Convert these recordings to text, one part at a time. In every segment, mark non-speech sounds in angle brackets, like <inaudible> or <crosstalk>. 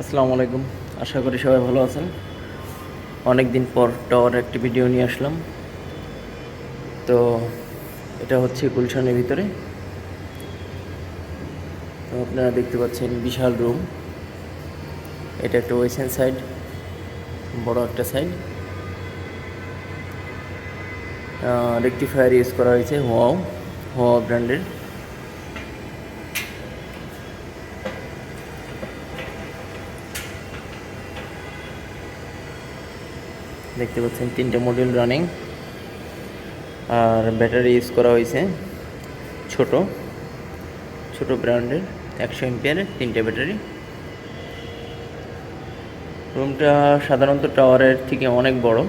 আসসালামু আলাইকুম। আশা করি সবাই ভালো আছেন। অনেক দিন পর টাওয়ার একটি ভিডিও নিয়ে আসলাম। তো এটা হচ্ছে গুলশানের ভিতরে। তো আপনারা দেখতে পাচ্ছেন বিশাল রুম। এটা একটা ওয়েস্টার্ন সাইড, বড় একটা সাইড। রেকটিফায়ার ইউজ করা হয়েছে হোয়াও হোয়া ব্র্যান্ডের। দেখতে পাচ্ছেন, তিনটে মডিউল রানিং আর ব্যাটারি ইউজ করা হয়েছে ছোট ছোট ব্র্যান্ডের একশো এমপিয়ারের তিনটে ব্যাটারি রুমটা সাধারণত টাওয়ারের থেকে অনেক বড়।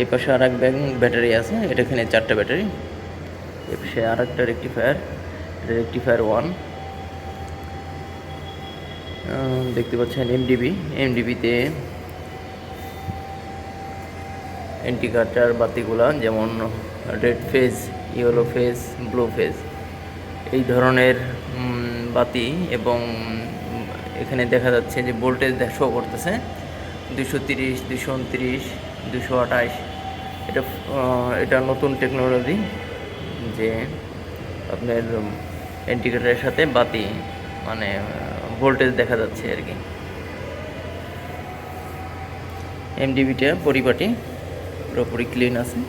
এই পাশে আর এক ব্যাগ ব্যাটারি আছে, এটা এখানে চারটে ব্যাটারি এ পাশে আর একটা রেকটিফায়ার এটা রেকটিফায়ার ওয়ান দেখতে পাচ্ছেন এমডিবি এমডিবিতে ইন্ডিকেটার বাতিগুলা, যেমন red phase yellow phase blue phase এই ধরনের বাতি এবং এখানে দেখা যাচ্ছে যে ভোল্টেজ শো করতেছে। দুশো তিরিশ দুশো উনত্রিশ দুশো আঠাশ। এটা এটা নতুন টেকনোলজি যে আপনার ইন্ডিকেটারের সাথে বাতি মানে ভোল্টেজ দেখা যাচ্ছে আর কি। এমডিবিটা পরিপাটি। পুরোপুরি ক্লিন আছে।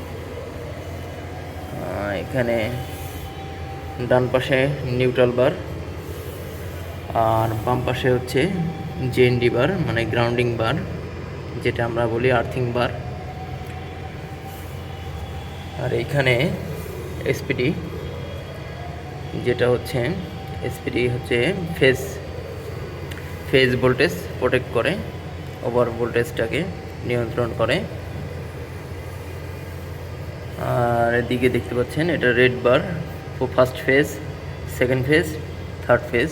এখানে ডান পাশে নিউট্রাল বার আর বাম পাশে হচ্ছে জেএনডি বার মানে গ্রাউন্ডিং বার যেটা আমরা বলি আর্থিং বার আর এইখানে এসপিডি যেটা হচ্ছে এসপিডি হচ্ছে ফেস ফেজ ভোল্টেজ প্রোটেক্ট করে ওভার ভোল্টেজটাকে নিয়ন্ত্রণ করে। আর এদিকে দেখতে পাচ্ছেন, এটা red bar first phase second phase third phase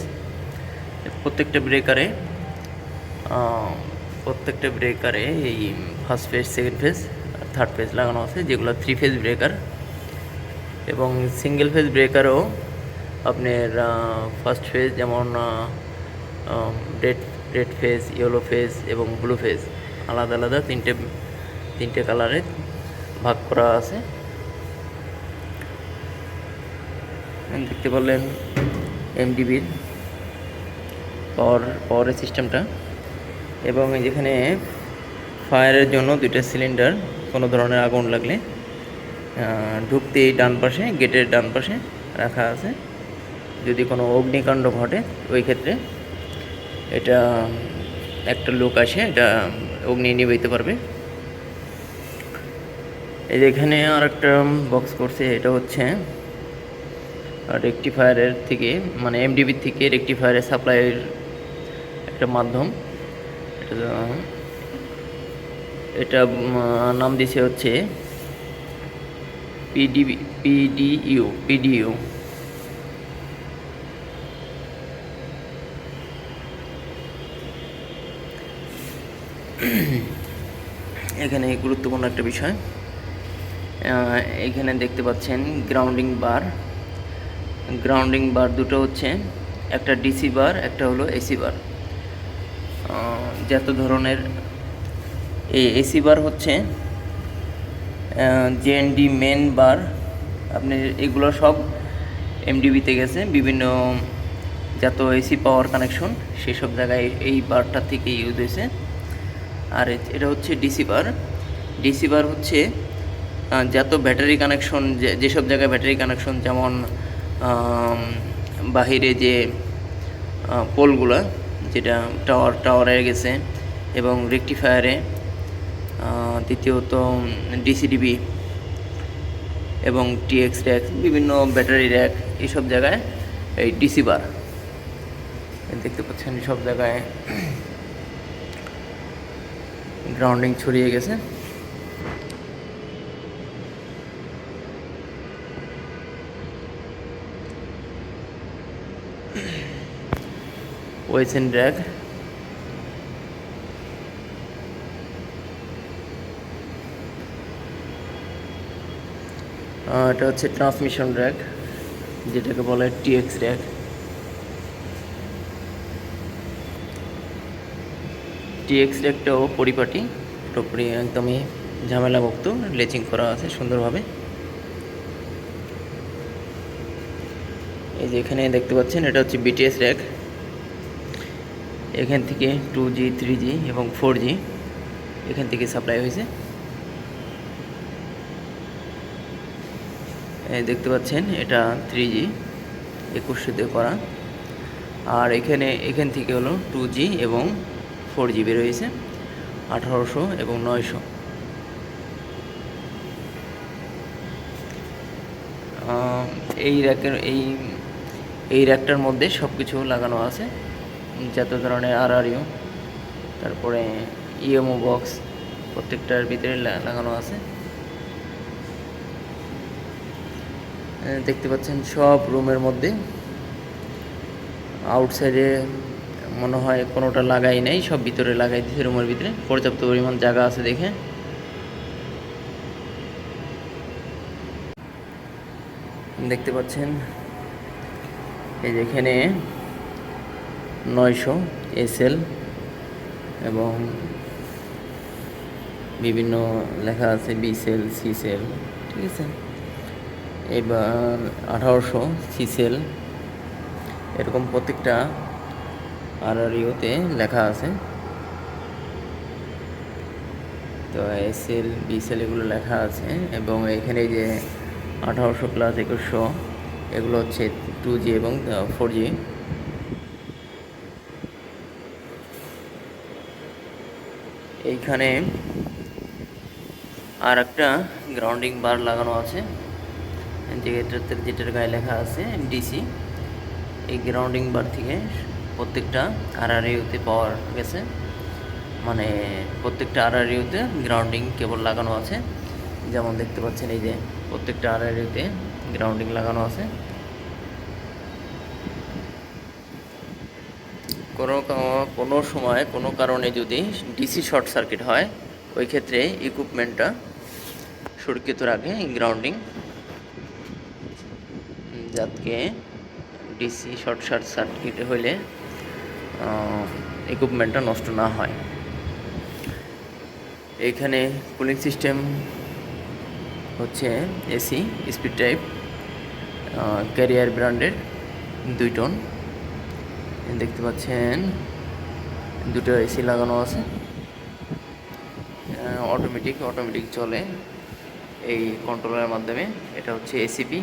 প্রত্যেকটা ব্রেকারে প্রত্যেকটা ব্রেকারে এই ফার্স্ট ফেজ সেকেন্ড ফেজ আর থার্ড ফেজ লাগানো আছে, যেগুলো থ্রি ফেজ ব্রেকার এবং সিঙ্গেল ফেজ ব্রেকারও আপনার ফার্স্ট ফেজ যেমন red red phase yellow phase এবং ব্লু ফেজ আলাদা আলাদা তিনটে তিনটে কালারে ভাগ করা আছে। দেখতে পারলেন এমডিবির পাওয়ার পাওয়ারের সিস্টেমটা এবং যেখানে ফায়ারের জন্য দুইটা সিলিন্ডার কোনো ধরনের আগুন লাগলে ঢুকতেই ডান পাশে গেটের ডান পাশে রাখা আছে। যদি কোনো অগ্নিকাণ্ড ঘটে, ওই ক্ষেত্রে এটা, একটা লোক আসে, এটা অগ্নি নিবাইতে পারবে এই যে এখানে আর একটা বক্স করছে, এটা হচ্ছে রেকটিফায়ারের থেকে মানে এমডিবির থেকে রেকটিফায়ারের সাপ্লাইয়ের একটা মাধ্যম। এটা এটা নাম দিছে হচ্ছে পিডিবি পিডিইউ পিডিইউ এখানে গুরুত্বপূর্ণ একটা বিষয়। এখানে দেখতে পাচ্ছেন গ্রাউন্ডিং বার গ্রাউন্ডিং বার দুটো হচ্ছে, একটা ডিসি বার, একটা হলো এসি বার। যত ধরনের এই এসি বার হচ্ছে জেএনডি মেন বার, আপনি এগুলো সব এমডিবিতে গেছে, বিভিন্ন যত এসি পাওয়ার কানেকশন, সেসব জায়গায় এই বারটা থেকে ইউজ হয়েছে। আর এটা হচ্ছে ডিসি বার। ডিসি বার হচ্ছে যত ব্যাটারি কানেকশন যেসব জায়গায় ব্যাটারি কানেকশন, যেমন বাহিরে যে পোলগুলো, যেটা টাওয়ার, টাওয়ারে গেছে এবং রেকটিফায়ারে দ্বিতীয়ত ডিসিডিবি এবং টিএক্স র্যাক, বিভিন্ন ব্যাটারি র্যাক, এইসব জায়গায় এই ডিসি বার। দেখতে পাচ্ছেন সব জায়গায় <clears throat> গ্রাউন্ডিং ছড়িয়ে গেছে। ওয়েসেন ড্র্যাগ এটা হচ্ছে ট্রান্সমিশন র্যাক যেটাকে বলে টিএক্স র্যাক টিএক্স রেকটাও পরিপাটি পুরোপুরি একদমই ঝামেলামুক্ত লেচিং করা আছে সুন্দরভাবে। এই যে এখানে দেখতে পাচ্ছেন, এটা হচ্ছে বিটিএস র্যাক এখান থেকে টু জি থ্রি জি এবং ফোর জি এখান থেকে সাপ্লাই হয়েছে। দেখতে পাচ্ছেন, এটা থ্রি জি একুশশো দিয়ে করা। আর এখানে, এখান থেকে হলো টু জি এবং ফোর জি বের হয়েছে, আঠারোশো এবং নয়শো। এই র্যাকের এই এই র্যাকটার মধ্যে সব কিছু লাগানো আছে। যত ধরনের আর আর ইউ তারপরে ইএমও বক্স প্রত্যেকটার ভিতরে লাগানো আছে। দেখতে পাচ্ছেন সব রুমের মধ্যে। আউটসাইডে মনে হয় কোনোটা লাগাই নাই, সব ভিতরে লাগাই দিয়েছে রুমের ভিতরে। পর্যাপ্ত পরিমাণ জায়গা আছে দেখে। দেখতে পাচ্ছেন, এই যে এখানে নয়শো এসএল এবং বিভিন্ন লেখা আছে বি সেল সি সেল ঠিক আছে? এবার আঠারোশো সি সেল এরকম প্রত্যেকটা আর আর ইউতে লেখা আছে। তো এস এল বি সেল এগুলো লেখা আছে এবং এখানে যে আঠারোশো প্লাস একুশশো, এগুলো হচ্ছে টু জি এবং ফোর জি এইখানে আর একটা গ্রাউন্ডিং বার লাগানো আছে। যেটাতে যেটার গায়ে লেখা আছে ডিসি এই গ্রাউন্ডিং বার থেকে প্রত্যেকটা আর আর ইউতে পাওয়ার গেছে। মানে প্রত্যেকটা আর আর ইউতে গ্রাউন্ডিং কেবল লাগানো আছে। যেমন দেখতে পাচ্ছেন এই যে, প্রত্যেকটা আর আর ইউতে গ্রাউন্ডিং লাগানো আছে। কোনো কোনো সময়, কোনো কারণে যদি ডিসি শর্ট সার্কিট হয়, ওই ক্ষেত্রে ইকুইপমেন্টটা সুরক্ষিত রাখে গ্রাউন্ডিং যাতে ডিসি শর্ট সার্কিট হইলে ইকুইপমেন্টটা নষ্ট না হয়। এখানে কুলিং সিস্টেম হচ্ছে এসি স্পিড টাইপ ক্যারিয়ার ব্র্যান্ডের দুই টন দেখতে পাচ্ছেন, দুটো এসি লাগানো আছে। অটোমেটিক অটোমেটিক চলে এই কন্ট্রোলের মাধ্যমে। এটা হচ্ছে এসিপি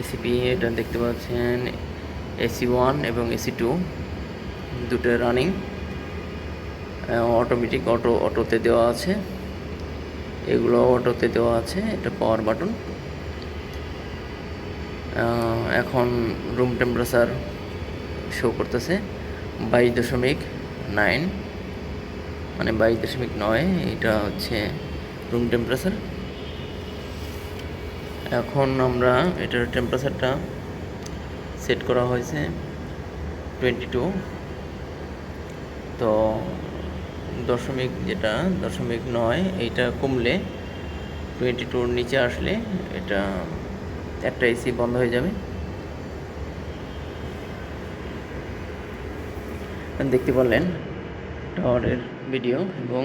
এসিপি এটা দেখতে পাচ্ছেন এসি ওয়ান এবং এসি টু দুটো রানিং অটোমেটিক অটো অটোতে দেওয়া আছে। এগুলো অটোতে দেওয়া আছে, এটা পাওয়ার বাটন এখন রুম টেম্পারেচার শো করতেছে বাইশ দশমিক নাইন মানে বাইশ দশমিক নয়, এটা হচ্ছে রুম টেম্পারেচার এখন আমরা এটার টেম্পারেচারটা সেট করা হয়েছে টোয়েন্টি টু তো দশমিক যেটা, দশমিক নয়, এইটা কমলে টোয়েন্টি টুর নিচে আসলে এটা একটা এসি বন্ধ হয়ে যাবে। দেখতে পারলেন টাওয়ারের ভিডিও এবং